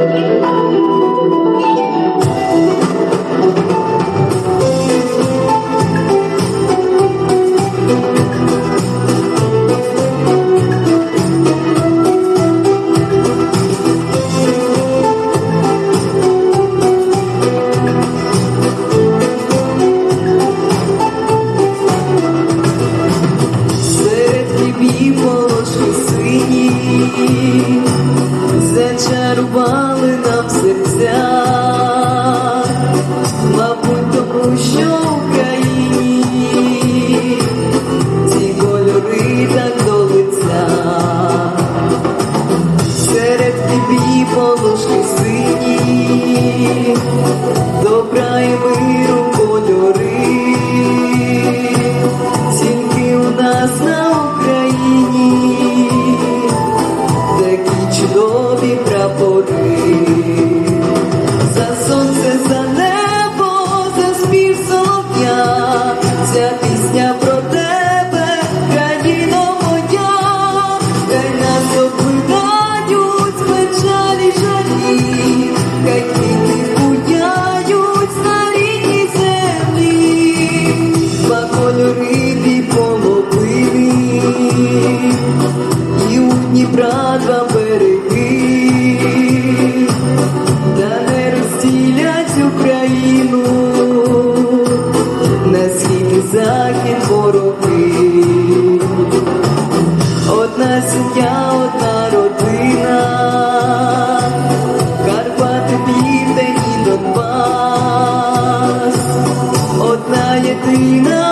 Серед хлібів волошки сині Хлібів волошки сині. Добра і захід бороти, одна сім'я, одна родина, Карпати південь і Донбас, одна єдина.